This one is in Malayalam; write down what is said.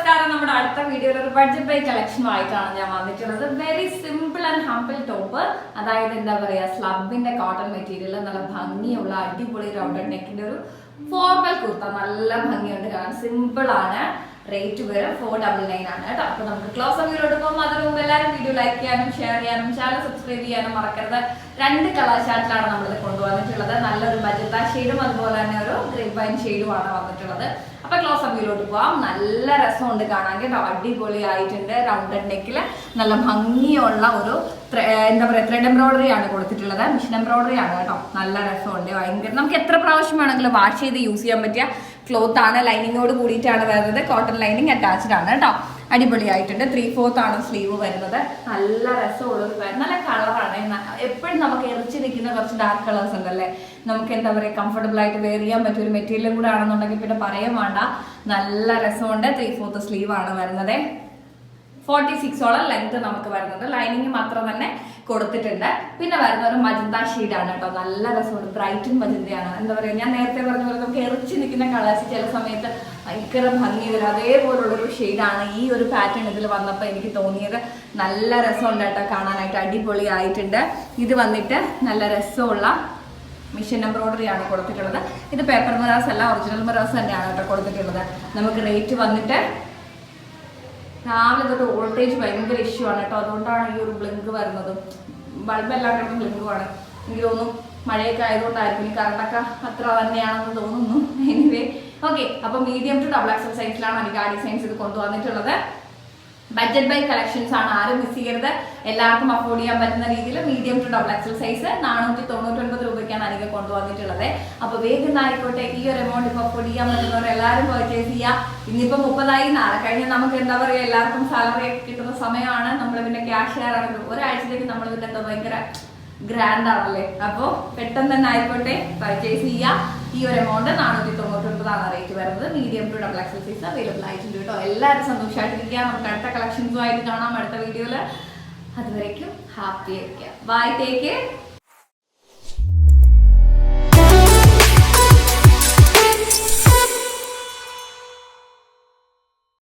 നമ്മുടെ അടുത്ത വീഡിയോയിൽ ഒരു ബഡ്ജറ്റ് ബൈ കളക്ഷനുമായിട്ടാണ് ഞാൻ വന്നിട്ടുള്ളത്. Very simple and humble top അതായത് എന്താ പറയാ സ്ലബിന്റെ കോട്ടൺ മെറ്റീരിയൽ നല്ല ഭംഗിയുള്ള അടിപൊളി റൗണ്ടഡ് നെക്കിന്റെ ഒരു ഫോർമൽ കുർത്ത. നല്ല ഭംഗിയുണ്ട് കാരണം സിമ്പിൾ ആണ്. റേറ്റ് വരും ഫോർ ഡബിൾ നയൻ ആണ് കേട്ടോ. അപ്പൊ നമുക്ക് ക്ലോസ് ഓഫ് അതിന് മുമ്പ് എല്ലാവരും വീഡിയോ ലൈക്ക് ചെയ്യാനും ഷെയർ ചെയ്യാനും ചാനൽ സബ്സ്ക്രൈബ് ചെയ്യാനും മറക്കരുത്. രണ്ട് കളർ ചാർട്ടിലാണ് നമ്മളിത് കൊണ്ടുവന്നിട്ടുള്ളത്. നല്ലൊരു ബജറ്റ ഷെയ്ഡും അതുപോലെ തന്നെ ഒരു ഗ്രേപ്പ് വൈൻ ഷെയ്ഡുമാണ് വന്നിട്ടുള്ളത്. അപ്പൊ ക്ലോസ് അപ്പിലോട്ട് പോവാം. നല്ല രസമുണ്ട് കാണാൻ കേട്ടോ. അടിപൊളി ആയിട്ടുണ്ട് റൗണ്ടഡ് നെക്കിൽ നല്ല ഭംഗിയുള്ള ഒരു എന്താ പറയുക ത്രെഡ് എംബ്രോയിഡറി ആണ് കൊടുത്തിട്ടുള്ളത്. മിഷൻ എംബ്രോയിഡറി ആണ് കേട്ടോ. നല്ല രസമുണ്ട്. ഭയങ്കര നമുക്ക് എത്ര പ്രാവശ്യം വേണമെങ്കിലും വാഷ് ചെയ്ത് യൂസ് ചെയ്യാൻ പറ്റിയ ക്ലോത്ത് ആണ് ലൈനിങ്ങോട് കൂടിയിട്ടാണ് വരുന്നത്. കോട്ടൺ ലൈനിങ് അറ്റാച്ച്ഡ് ആണ് കേട്ടോ. അടിപൊളിയായിട്ടുണ്ട്. ത്രീ ഫോർത്ത് ആണ് സ്ലീവ് വരുന്നത്. നല്ല രസമുള്ള ഒരു pattern. നല്ല കളറാണ് എപ്പോഴും നമുക്ക് എറിച്ച് നിൽക്കുന്ന കുറച്ച് ഡാർക്ക് കളേഴ്സ് ഉണ്ടല്ലേ? നമുക്ക് എന്താ പറയുക കംഫർട്ടബിൾ ആയിട്ട് വെയർ ചെയ്യാൻ പറ്റിയ ഒരു മെറ്റീരിയലും കൂടെ ആണെന്നുണ്ടെങ്കിൽ പിന്നെ പറയാൻ വേണ്ട. നല്ല രസമുണ്ട്. ത്രീ ഫോർത്ത് സ്ലീവ് ആണ് വരുന്നത്. ഫോർട്ടി സിക്സോളം ലെങ്ത് നമുക്ക് വരുന്നുണ്ട്. ലൈനിങ് മാത്രം തന്നെ കൊടുത്തിട്ടുണ്ട്. പിന്നെ വരുന്ന ഒരു മജന്ത ഷെയ്ഡാണ് കേട്ടോ. നല്ല രസമുണ്ട്. ബ്രൈറ്റും മജന്തയാണ് എന്താ പറയുക ഞാൻ നേരത്തെ പറഞ്ഞ പോലെ നമുക്ക് എറിച്ച് നിൽക്കുന്ന കളേഴ്സ് ചില സമയത്ത് ഭയങ്കര ഭംഗി വരും. അതേപോലുള്ളൊരു ഷെയ്ഡാണ് ഈ ഒരു പാറ്റേൺ ഇതിൽ വന്നപ്പോൾ എനിക്ക് തോന്നിയത്. നല്ല രസമുണ്ട് കേട്ടോ കാണാനായിട്ട്. അടിപൊളി ആയിട്ടുണ്ട് ഇത് വന്നിട്ട് നല്ല രസമുള്ള മിഷൻ എംബ്രോയിഡറി ആണ് കൊടുത്തിട്ടുള്ളത്. ഇത് പേപ്പർ മിറാസ് അല്ല ഒറിജിനൽ മിറാസ് തന്നെയാണ് കേട്ടോ കൊടുത്തിട്ടുള്ളത്. നമുക്ക് റേറ്റ് വന്നിട്ട് രാവിലെ തൊട്ട് വോൾട്ടേജ് ഭയങ്കര ഇഷ്യൂ ആണ് കേട്ടോ. അതുകൊണ്ടാണ് ഈ ഒരു ബ്ലിങ്ക് വരുന്നത്. ബൾബ് എല്ലാം കിട്ടും ബ്ലിങ്കുമാണ് എനിക്ക് തോന്നുന്നു മഴയൊക്കെ ആയതുകൊണ്ടായിരിക്കും ഈ കറണ്ടൊക്കെ അത്ര തന്നെയാണെന്ന് തോന്നുന്നു. എനിവേ ഓക്കെ അപ്പൊ മീഡിയം ടു ഡബിൾ എക്സൽ സൈസിലാണ് എനിക്ക് ആ ഡിസൈൻസ് ഇത് കൊണ്ടുവന്നിട്ടുള്ളത്. ബഡ്ജറ്റ് ബൈ കളക്ഷൻസ് ആണ് ആരും മിസ് ചെയ്യരുത്. എല്ലാവർക്കും അഫോർഡ് ചെയ്യാൻ പറ്റുന്ന രീതിയിൽ medium to double XL size നാനൂറ്റി തൊണ്ണൂറ്റൊൻപത് രൂപയ്ക്കാണ് അനിക കൊണ്ടുവന്നിട്ടുള്ളത്. അപ്പൊ വേഗം ആയിക്കോട്ടെ ഈ ഒരു എമൗണ്ട് ഇപ്പൊ അഫോർഡ് ചെയ്യാൻ പറ്റുന്നവർ എല്ലാവരും പർച്ചേസ് ചെയ്യുക ഇന്നിപ്പോ മുപ്പതായി നാളെ കഴിഞ്ഞ് നമുക്ക് എന്താ പറയുക എല്ലാവർക്കും സാലറി ഒക്കെ കിട്ടുന്ന സമയമാണ്. നമ്മൾ പിന്നെ ക്യാഷ് ഷെയർ ആണ്. ഒരാഴ്ചത്തേക്ക് നമ്മൾ പിന്നെ എന്താ ഭയങ്കര ഗ്രാൻഡ് ആണല്ലേ? അപ്പോൾ പെട്ടെന്ന് തന്നെ ആയിക്കോട്ടെ പർച്ചേസ് ചെയ്യുക ഈ ഒരു എമൗണ്ട് നാനൂറ്റി തൊണ്ണൂറ്റൊൻപതാണ് റേറ്റ് വരുന്നത്. Medium to double XL size available ആയിട്ടുണ്ട് കേട്ടോ. എല്ലാവരും സന്തോഷമായിട്ടിരിക്കുക നമുക്ക് അടുത്ത കളക്ഷൻസുമായിട്ട് കാണാം അടുത്ത വീഡിയോയിൽ അതുവരേക്കും ഹാപ്പി ആയിരിക്കുക. Bye take